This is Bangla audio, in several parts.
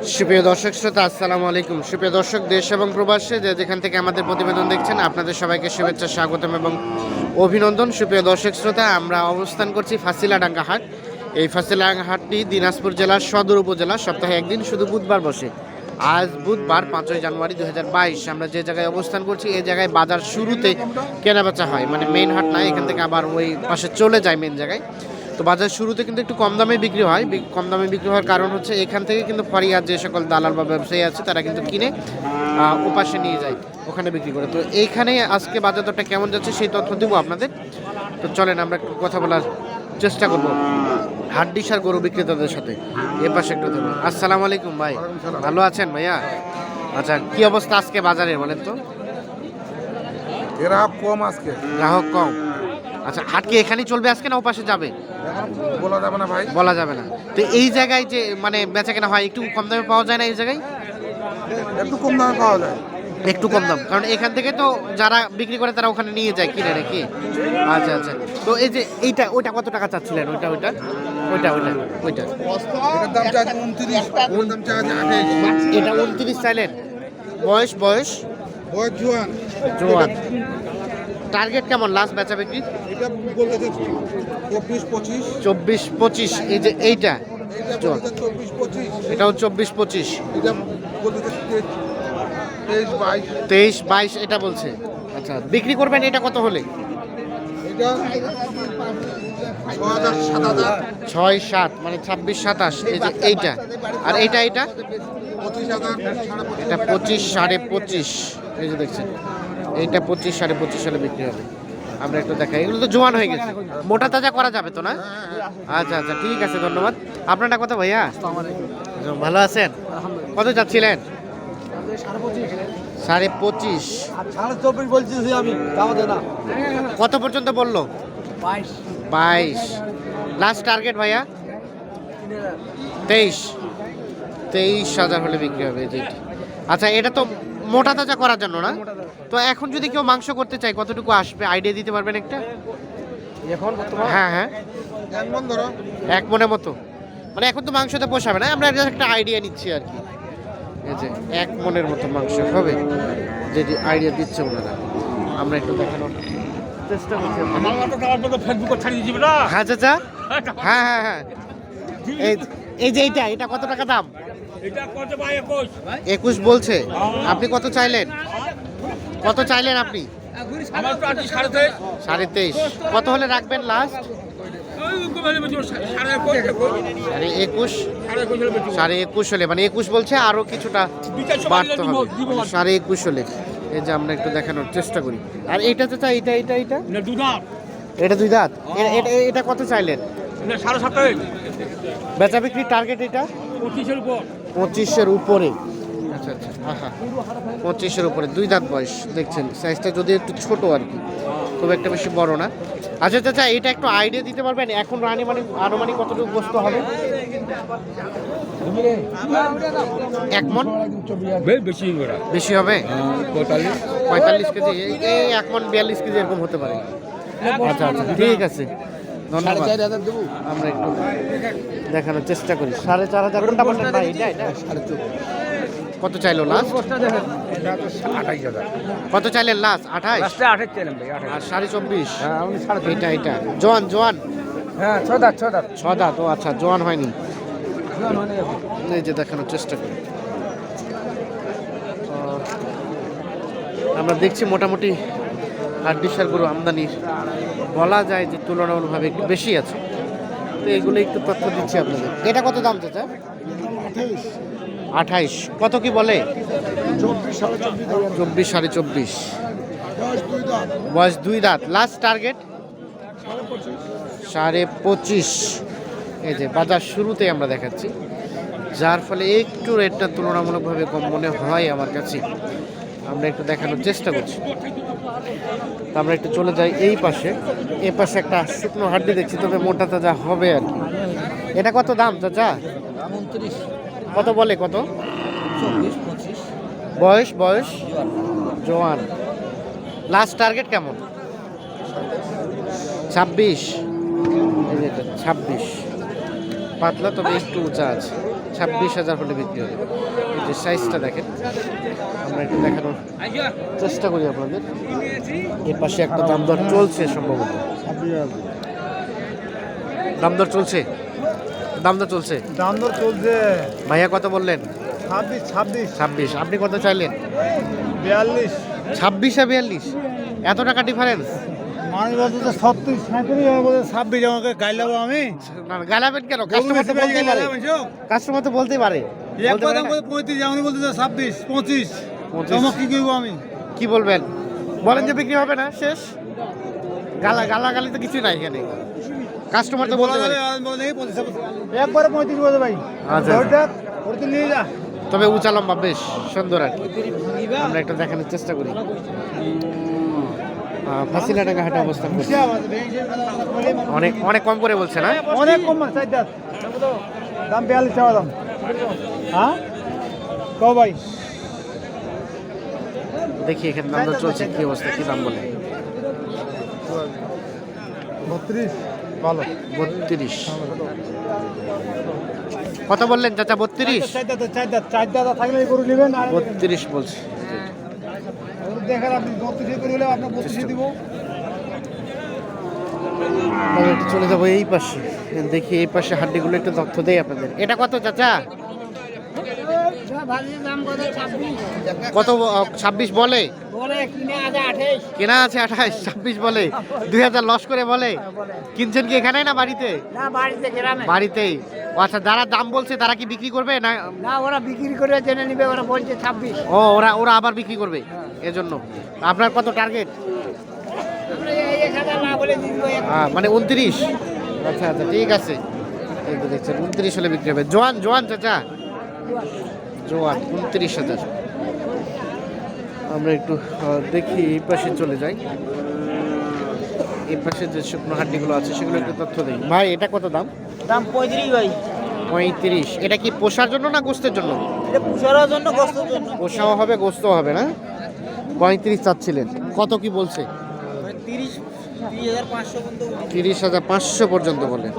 সুপ্রিয় দর্শক শ্রোতা, আসসালামু আলাইকুম। সুপ্রিয় দর্শক, দেশ এবং প্রবাসে যে যেখান থেকে আমাদের প্রতিবেদন দেখছেন, আপনাদের সবাইকে শুভেচ্ছা, স্বাগতম এবং অভিনন্দন। সুপ্রিয় দর্শক শ্রোতা, আমরা অবস্থান করছি ফাসিলাডাঙ্গা হাট। এই ফাসিলাডাঙ্গা হাটটি দিনাজপুর জেলার সদর উপজেলা, সপ্তাহে একদিন শুধু বুধবার বসে। আজ বুধবার, পাঁচই জানুয়ারি দু বাইশ। আমরা যে জায়গায় অবস্থান করছি, এই জায়গায় বাজার শুরুতে কেনাবেচা হয়। মানে মেইন হাট নাই এখান থেকে আবার ওই পাশে চলে যায় মেন জায়গায়। তো বাজার শুরুতে কিন্তু একটু কম দামে বিক্রি হয়। কম দামে বিক্রি হওয়ার কারণ হচ্ছে এখান থেকে কিন্তু ফরিয়ার যে সকল দালাল বা ব্যবসায়ী আছে তারা কিন্তু কিনে ওপাশে নিয়ে যায় ওখানে বিক্রি করে। তো এইখানে আজকে বাজার দরটা কেমন যাচ্ছে সেই তথ্য দিব আপনাদের। তো চলেন আমরা একটু কথা বলার চেষ্টা করব। হাড্ডিসার গরু বিক্রেতাদের সাথে। এ পাশে একটু দেবো আসসালামু আলাইকুম ভাই। ভালো আছেন ভাইয়া? আচ্ছা কি অবস্থা আজকে বাজারে বলেন তো? এরা কম আজকে। গ্রাহক কম। আচ্ছা হাট কি এখানেই চলবে আজকে না ওপাশে যাবে? বলা যাবে না ভাই। বলা যাবে না। তো এই জায়গায় যে মানে বেচা কেনা হয় একটু কম দামে পাওয়া যায় না এই জায়গায়? একটু কম দামে পাওয়া যায়। একটু কম দাম। কারণ এখান থেকে তো যারা বিক্রি করে তারা ওখানে নিয়ে যায় কিনে নাকি? আচ্ছা আচ্ছা। তো এই যে এইটা ওইটা কত টাকা চাচ্ছিলেন? ওইটা ওইটা? ওইটা ওইটা ওইটা। এটা উনত্রিশ চাইলেন? বয়স বয়স? বয়স জোয়ান। জোয়ান। টার্গেট কেমন লাস্ট বেচা বিক্রি? এটা বলতেছে চব্বিশ পঁচিশ। চব্বিশ পঁচিশ এই যে এইটা? এটাও চব্বিশ পঁচিশ। এটা তেইশ। বাইশ। এটা বলছে। আচ্ছা বিক্রি করবেন এটা কত হলে? ছয় সাত মানে ছাব্বিশ সাতাশ এই যে এইটা। আর এইটা এইটা? এটা পঁচিশ সাড়ে পঁচিশ এই যে দেখছেন। এইটা পঁচিশ সাড়ে পঁচিশ সালে বিক্রি হবে। আমরা একটু দেখাই। এগুলো তো জোয়ান হয়ে গেছে। মোটা তাজা করা যাবে তো না? আচ্ছা আচ্ছা ঠিক আছে ধন্যবাদ। আপনারটা কথা ভাইয়া? ভালো আছেন? কত যাচ্ছিলেন? সাড়ে পঁচিশ। বলছি আমি কত পর্যন্ত বলল? বাইশ। লাস্ট টার্গেট ভাইয়া? তেইশ। তেইশ হাজার হলে বিক্রি হবে আচ্ছা এটা তো মোটা তাজা করার জন্য না? তো এখন যদি কেউ মাংস করতে চায় কতটুকু আসবে? আইডিয়া দিতে পারবেন একটা? এখন হ্যাঁ হ্যাঁ। এক মন ধরো। এক মনের মতো। মানে এখন তো মাংসতে পোষাবে না আমরা একটা আইডিয়া নিচ্ছি আর কি। এই যে এক মনের মতো মাংস হবে। যেটি আইডিয়া দিচ্ছে ওনারা। আমরা একটু দেখানোর চেষ্টা করছি। ফেসবুকে ছাড়িয়ে দিবে না? হ্যাঁ চাচা। হ্যাঁ হ্যাঁ হ্যাঁ এই এই যে এইটা এটা কত টাকা দাম? এটা কত ভাই একুশ? বলছে। আপনি কত চাইলেন? কত চাইলেন আপনি? সাড়ে তেইশ। কত হলে রাখবেন লাস্ট সাড়ে একুশ। সাড়ে একুশ? হলে মানে একুশ বলছে আরও কিছুটা বাড়তে হবে। সাড়ে একুশ হলে। এই যে আমরা একটু দেখানোর চেষ্টা করি। আর তো চাই এটা এটা এটা দুই দাঁত? এটা এটা কত চাইলেন? সাড়ে বেচা বিক্রি টার্গেট এটা? পঁচিশের উপর। পঁচিশের উপরে। আচ্ছা আচ্ছা আহা পঁচিশের উপরে দুই দাঁত বয়স দেখছেন সাইজটা যদি একটু ছোট আর কি খুব একটা বেশি বড় না। আচ্ছা চাচা এটা একটু আইডিয়া দিতে পারবেন এখন রানি মানে আনুমানিক কতটুকু বস্তু হবে? এক মন? বেশি বেশি হবে? পঁয়তাল্লিশ। পঁয়তাল্লিশ কেজি এই- এই এক মন বিয়াল্লিশ কেজি এরকম হতে পারে। আচ্ছা আচ্ছা ঠিক আছে। ধন্যবাদ। আমরা একটু দেখানোর চেষ্টা করি। সাড়ে চার হাজার কোনটা বললেন ভাই এটা এটা কত চাইলো লাস্ট আঠাইশ হাজার। কত চাইলেন লাস্ট আঠাইশ? আঠাশ চাইলাম ভাই আর সাড়ে চব্বিশ? হ্যাঁ সাড়ে এটা এটা। জোয়ান জোয়ান? হ্যাঁ ছ দাঁত ছ দাঁত ছ দাঁত ও আচ্ছা জোয়ান হয়নি। এই যে দেখানোর চেষ্টা করি। আমরা দেখছি মোটামুটি হাড্ডিসার গরু আমদানির বলা যায় যে তুলনামূলকভাবে একটু বেশি আছে। তো এগুলো একটু তথ্য দিচ্ছি আপনাদের। এটা কত দাম চাচা? আঠাইশ। কত কি বলে? চব্বিশ সাড়ে চব্বিশ বয়স দুই দাঁত। লাস্ট টার্গেট সাড়ে পঁচিশ। এই যে বাজার শুরুতে আমরা দেখাচ্ছি। যার ফলে একটু রেটটা তুলনামূলকভাবে কম মনে হয় আমার কাছে। আমরা একটু দেখানোর চেষ্টা করছি। আমরা একটু চলে যাই এই পাশে। এই পাশে একটা শুকনো হাড্ডি দেখছি তবে মোটা তাজা হবে আর কি। এটা কত দাম চাচা? কত বলে কত? বয়স বয়স? জোয়ান। লাস্ট টার্গেট কেমন? ছাব্বিশ। ছাব্বিশ। পাতলা তবে একটু উঁচা আছে। ছাব্বিশ হাজার হলে বিক্রি হবে যে সাইজটা দেখেন আমরা একটু দেখানোর চেষ্টা করি আপনাদের। এর পাশে একটা দাম দর চলছে সম্ভবত। দাম দর চলছে? দাম দর চলছে? দাম দর চলছে। ভাইয়া কত বললেন? ছাব্বিশ ছাব্বিশ। ছাব্বিশ। আপনি কত চাইলেন? বিয়াল্লিশ। ছাব্বিশে বিয়াল্লিশ? এত টাকা ডিফারেন্স মানুষ বলতে তো বলতে ছাব্বিশ আমাকে গাইলাবো আমি। গালাবেন কেন? কাস্টমার তো বলতেই পারে। কাস্টমার তো বলতেই পারে। এক না? বলতে পঁয়ত্রিশ আমি বলতে ছাব্বিশ পঁচিশ। পঁচিশ। কি করব আমি? কি বলবেন? বলেন যে বিক্রি হবে না। শেষ। গালা গালাগালি তো কিছু নাই এখানে। কাস্টমার তো বলতে পারে। একবারে পঁয়ত্রিশ বলতে ভাই। আচ্ছা, নিয়ে যা। তবে উঁচা লম্বা বেশ সুন্দর আর আমরা একটু দেখানোর চেষ্টা করি। ফাঁসিলাডাঙ্গা হাটে অবস্থান করছি। অনেক অনেক কম করে বলছে না? অনেক কম দাম বিয়াল্লিশ টাকা দাম। হ্যাঁ ক ভাই? দেখি এখানে দাম দর চলছে কি অবস্থা কি দাম বলে? বত্রিশ। ভালো। বত্রিশ। কত বললেন চাচা বত্রিশ? বত্রিশ বলছি। গরু দেখেন আপনি বত্রিশ করে হলে আপনার বত্রিশ দিব। আমরা একটু চলে যাব এই পাশে। দেখি এই পাশে হাড্ডিগুলো একটু তথ্য দেই আপনাদের। এটা কত চাচা? কত ছাব্বিশ বলে? কেনা আছে আঠাশ ছাব্বিশ বলে। দুই হাজার লস করে বলে। কিনছেন কি এখানে না বাড়িতে? বাড়িতেই। আচ্ছা যারা দাম বলছে তারা কি বিক্রি করবে না? না ওরা বিক্রি করে জেনে নিবে ওরা বলছে ছাব্বিশ। ও ওরা ওরা আবার বিক্রি করবে। এজন্য। আপনার কত টার্গেট আমরা এই এক হাজার না বলে দিয়ে দিবো এক- হ্যাঁ মানে উনত্রিশ? আচ্ছা আচ্ছা ঠিক আছে। এই তো দেখছেন উনত্রিশ হলে বিক্রি হবে। জোয়ান জোয়ান চাচা। জোয়ান উনত্রিশ হাজার। আমরা একটু দেখি এই পাশে চলে যাই। এই পাশে যে শুকনো হাড্ডিগুলো আছে সেগুলো একটু তথ্য দিই। ভাই এটা কত দাম? দাম পঁয়ত্রিশ ভাই। পঁয়ত্রিশ। এটা কি পোষার জন্য না গোস্তের জন্য? এটা পুষার জন্য কষ্টের জন্য। পোষাও হবে গোস্তও হবে না? পঁয়ত্রিশ চাচ্ছিলেন। কত কি বলছে? তিরিশ তিরিশ হাজার পাঁচশো পর্যন্ত বলেন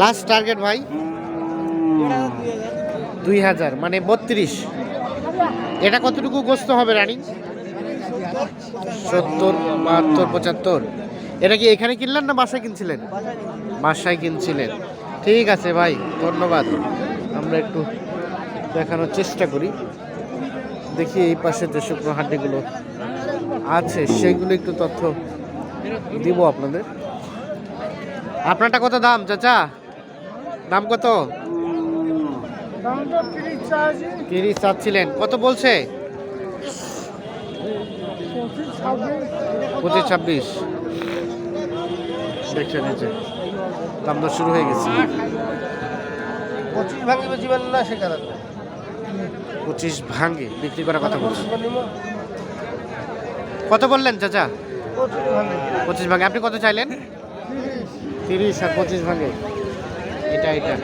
লাস্ট টার্গেট ভাই? দুই হাজার মানে বত্রিশ। এটা কতটুকু গোস্ত হবে রানী? সত্তর, বাহাত্তর, পঁচাত্তর। এটা কি এখানে কিনলেন না বাসায় কিনছিলেন? বাসায় কিনছিলেন। ঠিক আছে ভাই, ধন্যবাদ। আমরা একটু দেখানোর চেষ্টা করি। দেখি এই পাশে যে শুকনো হাড্ডিগুলো আছে, সেগুলো একটু তথ্য দিব আপনাদের। আপনারটা কত দাম চাচা? দাম কত? তিরিশ চাচ্ছিলেন। কত বলছে? পঁচিশ ছাব্বিশ। দেখছেন এই যে দাম দর শুরু হয়ে গেছে। পঁচিশ ভাঙ্গে বিক্রি করার কথা বলছে। কত বললেন চাচা? পঁচিশ ভাগে। আপনি কত চাইলেন? তিরিশ আর পঁচিশ ভাগে। এটা এটা।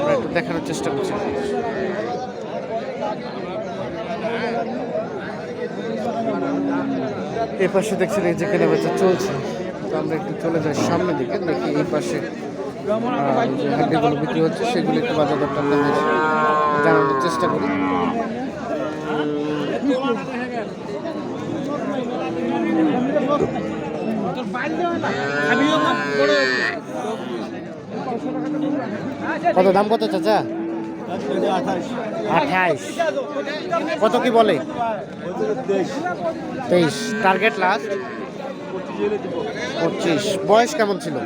আমরা একটু দেখানোর চেষ্টা করছি। এই পাশে দেখছেন এই যে কেনা বেচা চলছে। তো আমরা একটু চলে যাই সামনের দিকে দেখি এই পাশে যে হাড্ডিগুলো বিক্রি হচ্ছে সেগুলো একটু বাজার দরটা আপনাদের জানানোর চেষ্টা করি। কত দাম কত চাচা? আঠাইশ। কত কি বলে? তেইশ। Target last? পঁচিশ। বয়স কেমন ছিল?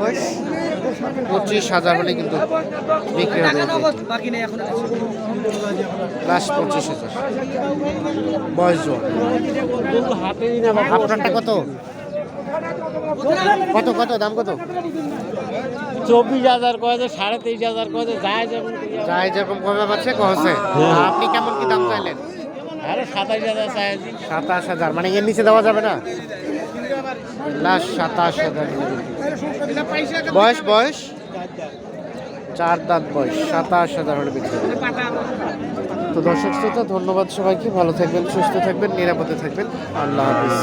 বয়স পঁচিশ হাজার হলে কিন্তু বিক্রি হবে। লাস্ট পঁচিশ হাজার। বয়স আপনারটা কত? কত কত? দাম কত? চব্বিশ হাজার কয়েছে সাড়ে তেইশ হাজার কয়েছে যায় যেমন যাই যেরকম কমে পাচ্ছে কমছে। আপনি কেমন কি দাম চাইলেন? আরে সাতাশ হাজার চাইছি সাতাশ হাজার। মানে এর নিচে দেওয়া যাবে না? লাস্ট সাতাশ হাজার। বয়স বয়স? চার দাঁত বয়স। সাতাশ হাজার হলে বিক্রি। তো দর্শক শ্রোতা, ধন্যবাদ সবাইকে। ভালো থাকবেন, সুস্থ থাকবেন, নিরাপদে থাকবেন। আল্লাহ হাফিজ।